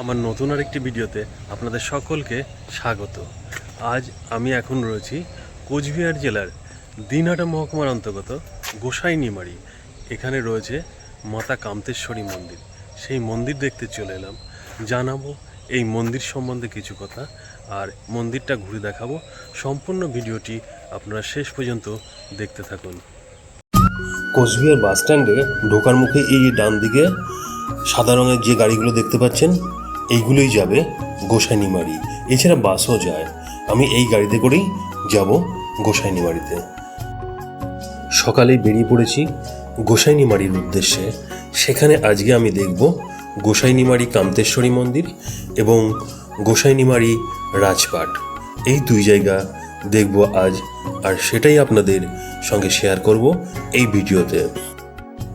আমার নতুন আরেকটি ভিডিওতে আপনাদের সকলকে স্বাগত। আজ আমি এখন রয়েছি কোচবিহার জেলার দিনহাটা মহকুমার অন্তর্গত গোসাইনিমারি এখানে রয়েছে মাতা কামতেশ্বরী মন্দির। সেই মন্দির দেখতে চলে এলাম। জানাব এই মন্দির সম্বন্ধে কিছু কথা আর মন্দিরটা ঘুরে দেখাবো। সম্পূর্ণ ভিডিওটি আপনারা শেষ পর্যন্ত দেখতে থাকুন। কোচবিহার বাস স্ট্যান্ডে ঢোকার মুখে এই ডান দিকে সাদা রঙের যে গাড়িগুলো দেখতে পাচ্ছেন এইগুলোই যাবে গোসাইনিমারি এছাড়া বাসও যায়। আমি এই গাড়িতে করেই যাব গোসাইনিমারিতে সকালেই বেরিয়ে পড়েছি গোসাইনিমারির উদ্দেশ্যে। সেখানে আজকে আমি দেখব গোসাইনিমারি কামতেশ্বরী মন্দির এবং গোসাইনিমারি রাজপাট। এই দুই জায়গা দেখব আজ, আর সেটাই আপনাদের সঙ্গে শেয়ার করব এই ভিডিওতে।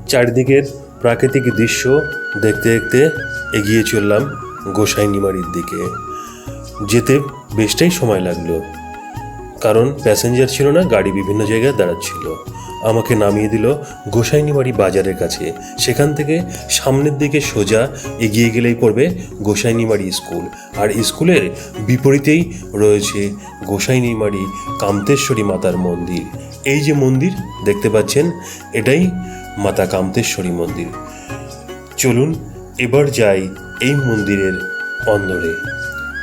চারিদিকের প্রাকৃতিক দৃশ্য দেখতে দেখতে এগিয়ে চললাম গোসাইনিমারির দিকে যেতে বেশটাই সময় লাগল। কারণ প্যাসেঞ্জার ছিল না, গাড়ি বিভিন্ন জায়গায় দাঁড়াচ্ছিল। আমাকে নামিয়ে দিল গোসাইনিমারি বাজারের কাছে। সেখান থেকে সামনের দিকে সোজা এগিয়ে গেলেই পড়বে গোসাইনিমারি স্কুল। আর স্কুলের বিপরীতেই রয়েছে গোসাইনিমারি কামতেশ্বরী মাতার মন্দির। এই যে মন্দির, দেখতে পাচ্ছেন, এটাই মাতা কামতেশ্বরী মন্দির। চলুন, এবার যাই এই মন্দিরের অন্দরে।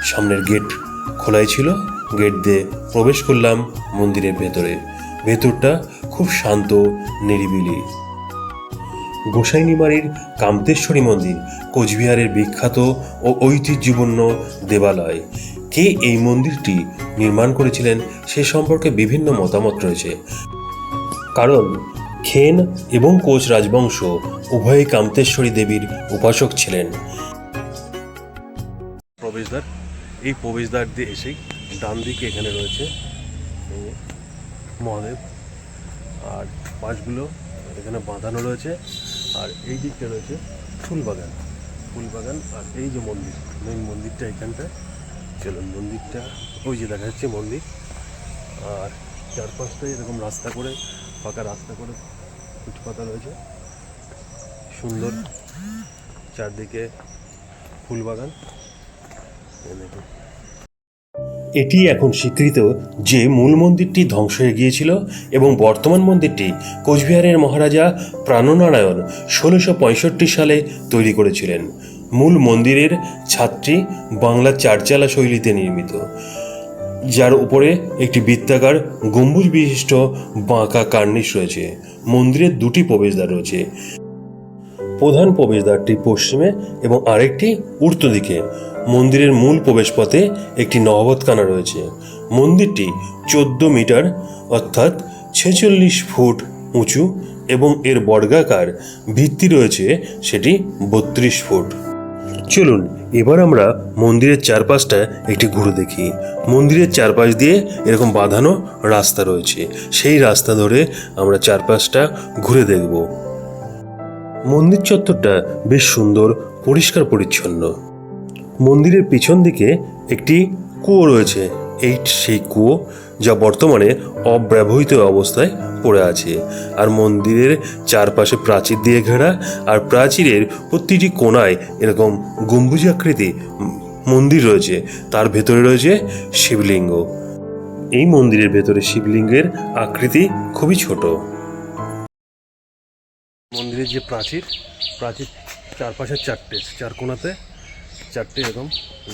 সামনের গেট খোলাই ছিল, গেট দিয়ে প্রবেশ করলাম মন্দিরের ভেতরে। ভেতরটা খুব শান্ত, নিরিবিলি। গোসাইনিমারির কামতেশ্বরী মন্দির, কোচবিহারের বিখ্যাত ও ঐতিহ্যপূর্ণ দেবালয়। কে এই মন্দিরটি নির্মাণ করেছিলেন সে সম্পর্কে বিভিন্ন মতামত রয়েছে। কারণ খেন এবং কোচ রাজবংশ উভয়ই কামতেশ্বরী দেবীর উপাসক ছিলেন। এই প্রবেশদ্বার দিয়ে এসেই ডান দিকে এখানে রয়েছে মহাদেব। আর পাশগুলো এখানে বাঁধানো রয়েছে, আর এই দিকটা রয়েছে ফুলবাগান। ফুলবাগান আর এই যে মন্দির মেন মন্দিরটা এখানটা, চলুন মন্দিরটা, ওই যে দেখা যাচ্ছে মন্দির। আর চারপাশটায় এরকম রাস্তা করে, ফাঁকা রাস্তা করে ফুটপাতা রয়েছে। সুন্দর চারদিকে ফুলবাগান। দেখুন। এটি এখন স্বীকৃত যে মূল মন্দিরটি ধ্বংস হয়ে গিয়েছিল এবং বর্তমান মন্দিরটি কোচবিহারের মহারাজা প্রাণনারায়ণ ষোলোশো সালে তৈরি করেছিলেন। মূল মন্দিরের ছাদটি বাংলা চারচালা শৈলীতে নির্মিত, যার উপরে একটি বৃত্তাকার গম্বুজ বিশিষ্ট বাঁকা কার্নিশ রয়েছে। মন্দিরের দুটি প্রবেশদ্বার রয়েছে। প্রধান প্রবেশদ্বারটি পশ্চিমে এবং আরেকটি উত্তর দিকে। মন্দিরের মূল প্রবেশপথে একটি নহবতখানা রয়েছে। মন্দিরটি চোদ্দ মিটার, অর্থাৎ ছেচল্লিশ ফুট উঁচু এবং এর বর্গাকার ভিত্তি রয়েছে সেটি বত্রিশ ফুট। চলুন, এবার আমরা মন্দিরের চারপাশটা একটি ঘুরে দেখি। মন্দিরের চারপাশ দিয়ে এরকম বাঁধানো রাস্তা রয়েছে। সেই রাস্তা ধরে আমরা চারপাশটা ঘুরে দেখব। মন্দির চত্বরটা বেশ সুন্দর, পরিষ্কার, পরিচ্ছন্ন। মন্দিরের পিছন দিকে একটি কুয়ো রয়েছে। এই সেই কুয়ো যা বর্তমানে অব্যবহৃত অবস্থায় পড়ে আছে। আর মন্দিরের চারপাশে প্রাচীর দিয়ে ঘেরা আর প্রাচীরের প্রতিটি কোণায় এরকম গম্বুজাকৃতি মন্দির রয়েছে। তার ভেতরে রয়েছে শিবলিঙ্গ। এই মন্দিরের ভেতরে শিবলিঙ্গের আকৃতি খুবই ছোট। মন্দিরের যে প্রাচীর প্রাচীর চারপাশে চারটে, চার কোণাতে চারটে এরকম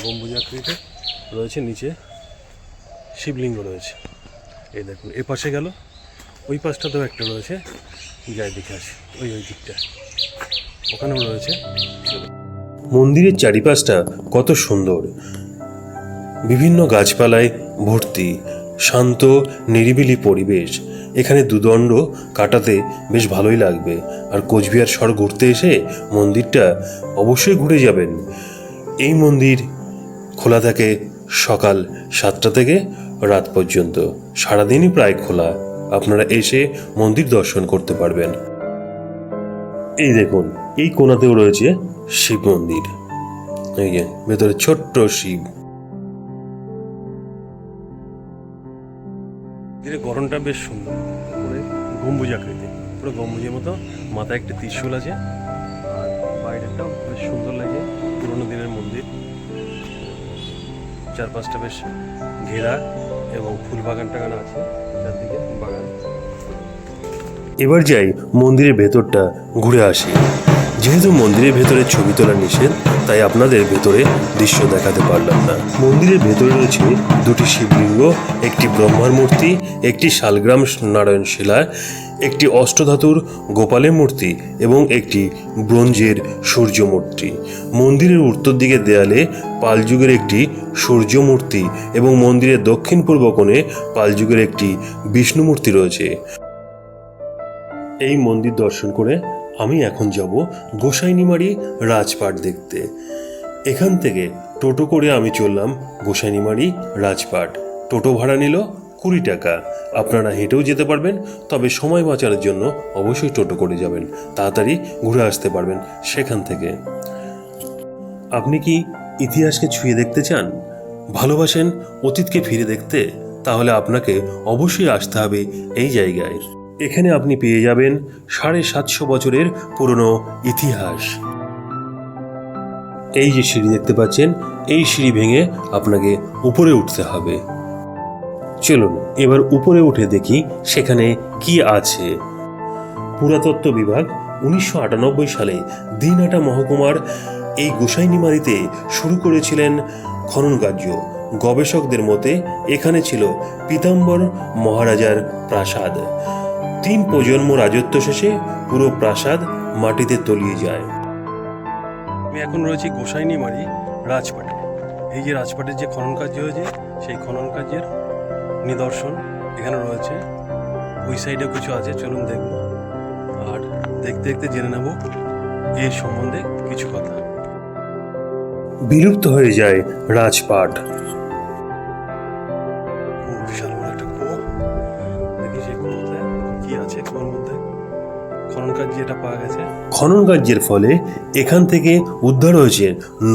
গম্বুজাকৃতি রয়েছে, নিচে শিবলিঙ্গ রয়েছে। এই দেখুন, এ পাশে গেল, ওই পাশটাতেও একটা রয়েছে, যাই দেখে আসি, ওই ওই দিকটা। ওখানেও রয়েছে। মন্দিরের চারিপাশটা কত সুন্দর। বিভিন্ন গাছপালায় ভর্তি, শান্ত, নিরিবিলি পরিবেশ। এখানে দুদণ্ড কাটাতে বেশ ভালোই লাগবে। আর কোচবিহার শহর ঘুরতে এসে মন্দিরটা অবশ্যই ঘুরে যাবেন। এই মন্দির খোলা থাকে সকাল সাতটা থেকে রাত পর্যন্ত। সারাদিনই প্রায় খোলা। আপনারা এসে মন্দির দর্শন করতে পারবেন। এই দেখুন, এই কোণাতেও রয়েছে শিব মন্দির। ভেতরে ছোট্ট শিব। এর গরমটা বেশ সুন্দর। পুরো গম্বুজ আকৃতি। পুরো গম্বুজের মতো মাথায় একটা ত্রিশূল আছে আর বাইরেটাও বেশ সুন্দর লাগে পুরোনো দিনের মন্দির। চারপাশটা বেশ ঘেরা এবং ফুল বাগান টাগান আছে চারদিকে বাগান। এবার যাই মন্দিরের ভেতরটা ঘুরে আসি। যেহেতু মন্দিরের ভেতরে ছবি তোলা নিষেধ, তাই আপনাদের ভেতরে দৃশ্য দেখাতে পারলাম না। মন্দিরের ভেতরে রয়েছে দুটি শিবলিঙ্গ, একটি ব্রহ্মার মূর্তি, একটি শালগ্রাম নারায়ণ শিলা একটি অষ্টধাতুর গোপালের মূর্তি এবং একটি ব্রোঞ্জের সূর্য মূর্তি মন্দিরের উত্তর দিকে দেয়ালে পালযুগের একটি সূর্য মূর্তি এবং মন্দিরের দক্ষিণ পূর্ব কোণে পালযুগের একটি বিষ্ণু মূর্তি রয়েছে। এই মন্দির দর্শন করে আমি এখন যাব গোসাইনিমারি রাজপাট দেখতে। এখান থেকে টোটো করে আমি চললাম গোসাইনিমারি রাজপাট। টোটো ভাড়া নিল কুড়ি টাকা। আপনারা হেঁটেও যেতে পারবেন, তবে সময় বাঁচানোর জন্য অবশ্যই টোটো করে যাবেন। তাড়াতাড়ি ঘুরে আসতে পারবেন সেখান থেকে। আপনি কি ইতিহাসকে ছুঁয়ে দেখতে চান? ভালোবাসেন অতীতকে ফিরে দেখতে? তাহলে আপনাকে অবশ্যই আসতে হবে এই জায়গায়। এখানে আপনি পেয়ে যাবেন সাড়ে সাতশো বছরের পুরনো ইতিহাস। এই যে সিঁড়ি দেখতে পাচ্ছেন, এই সিঁড়ি ভেঙে আপনাকে উপরে উঠতে হবে। চলুন, এবার উপরে উঠে দেখি সেখানে কি আছে। পুরাতত্ত্ব বিভাগ উনিশশো আটানব্বই সালে দিনহাটা মহকুমার এই গোসাইনিমারিতে শুরু করেছিলেন খনন কার্য। গবেষকদের মতে এখানে ছিল পীতাম্বর মহারাজার প্রাসাদ। তিন প্রজন্ম রাজত্ব শেষে পুরো প্রাসাদ মাটিতে তলিয়ে যায়। আমি এখন রয়েছি গোসাইনিমারি রাজপাটে এই যে রাজপাটের যে খনন কার্য হয়েছে সেই খনন কার্যের নিদর্শন এখানে রয়েছে। ওই সাইডে কিছু আছে চলুন দেখব। আর দেখতে দেখতে জেনে নেব এর সম্বন্ধে কিছু কথা। বিলুপ্ত হয়ে যায় রাজপাট। কি আছে কুয়োর মধ্যে। খনন কার্য এটা পাওয়া গেছে। খনন কার্যের ফলে এখান থেকে উদ্ধার হয়েছে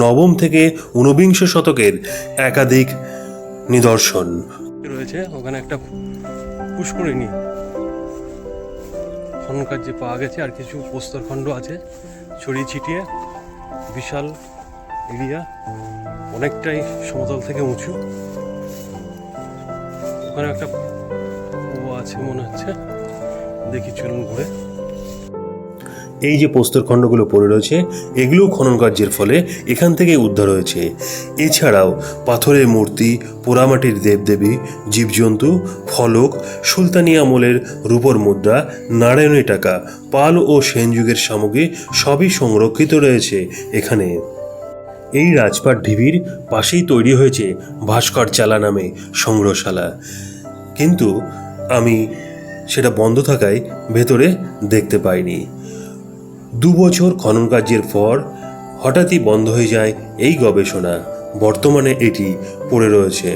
নবম থেকে ঊনবিংশ শতকের একাধিক নিদর্শন। রয়েছে ওখানে একটা পুষ্করিণী খনন কার্যে পাওয়া গেছে আর কিছু প্রস্তরখণ্ড আছে। ছড়িয়ে ছিটিয়ে বিশাল এরিয়া অনেকটাই সমতল থেকে উঁচু। ওখানে একটা আছে মনে হচ্ছে। দেখি চলুন ঘুরে। এই যে প্রস্তর খণ্ডগুলো পড়ে রয়েছে এগুলো খনন কার্যের ফলে এখান থেকে উদ্ধার হয়েছে। এছাড়াও পাথরের মূর্তি, পোড়ামাটির দেবদেবী, জীবজন্তু, ফলক, সুলতানি আমলের রূপর মুদ্রা নারায়ণী টাকা, পাল ও সেন যুগের সামগ্রী সবই সংরক্ষিত রয়েছে এখানে। এই রাজপাট ঢিবির পাশেই তৈরি হয়েছে ভাস্কর চালা নামে সংগ্রহশালা। কিন্তু আমি সেটা বন্ধ থাকায় ভেতরে দেখতে পাইনি। দু বছর খনন কার্যের পর হঠাৎই বন্ধ হয়ে যায় এই গবেষণা। বর্তমানে এটি পড়ে রয়েছে।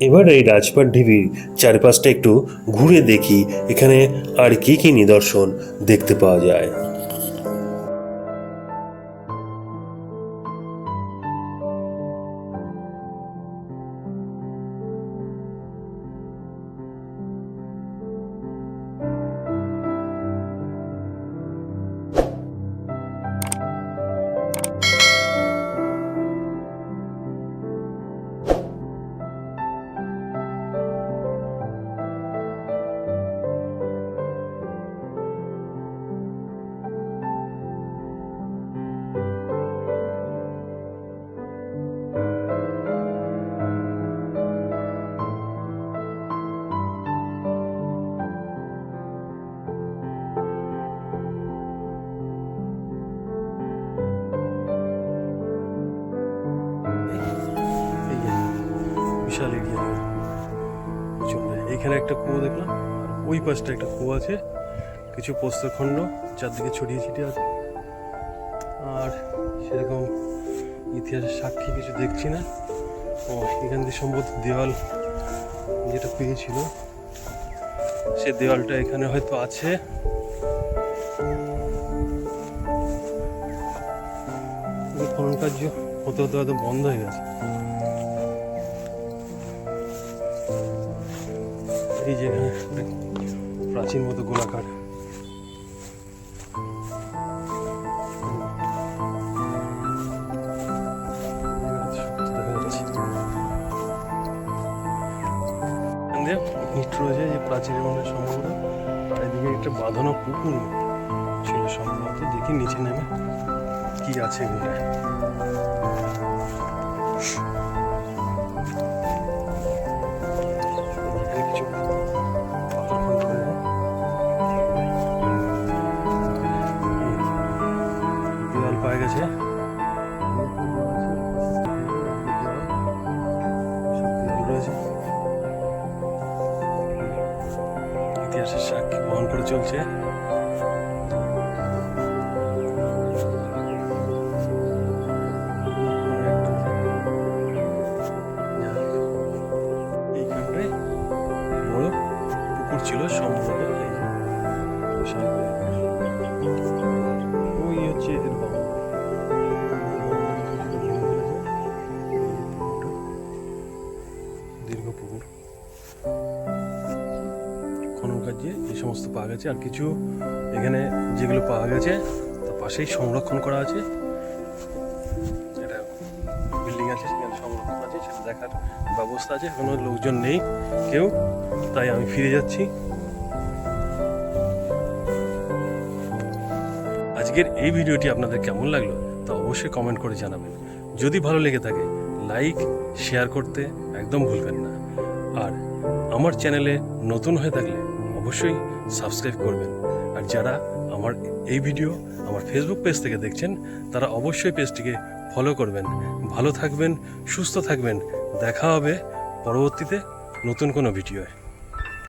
এবার এই রাজপাট ঢিবির চারপাশটা একটু ঘুরে দেখি, এখানে আর কি কি নিদর্শন দেখতে পাওয়া যায়। বিশাল এরিয়া। চলে এইখানে একটা কুয়ো দেখলাম ওই পাশটা একটা কুয়ো আছে। কিছু প্রস্তরখণ্ড চারদিকে ছড়িয়ে ছিটিয়ে আছে। আর সেরকম ইতিহাসের সাক্ষী কিছু দেখছি না। ও, এখান দিয়ে সম্ভবত দেওয়াল যেটা পেয়েছিল, সে দেওয়ালটা এখানে হয়তো আছে। খনন কার্য হতে হতে হয়তো বন্ধ হয়ে গেছে। এই যে প্রাচীন মতো গোলাকার। ইট রয়েছে যে প্রাচীরের মনে সম্ভবত। আর এদিকে একটা বাঁধানো পুকুর ছিল, সম্ভবত দেখি নিচে নেমে কি আছে এগুলো কার্যে এই সমস্ত পাওয়া গেছে আর কিছু এখানে যেগুলো পাওয়া গেছে, তার পাশেই সংরক্ষণ করা আছে। এটা বিল্ডিং আছে, সেখানে সংরক্ষণ আছে, সেটা দেখার ব্যবস্থা আছে। কোনো লোকজন নেই কেউ, তাই আমি ফিরে যাচ্ছি। আজকের এই ভিডিওটি আপনাদের কেমন লাগল তা অবশ্যই কমেন্ট করে জানাবেন। যদি ভালো লেগে থাকে লাইক শেয়ার করতে একদম ভুলবেন না। আর আমার চ্যানেলে নতুন হয়ে থাকলে অবশ্যই সাবস্ক্রাইব করবেন। আর যারা আমার এই ভিডিও আমার ফেসবুক পেজ থেকে দেখছেন, তারা অবশ্যই পেজটিকে ফলো করবেন। ভালো থাকবেন, সুস্থ থাকবেন। দেখা হবে পরবর্তীতে নতুন কোনো ভিডিওয়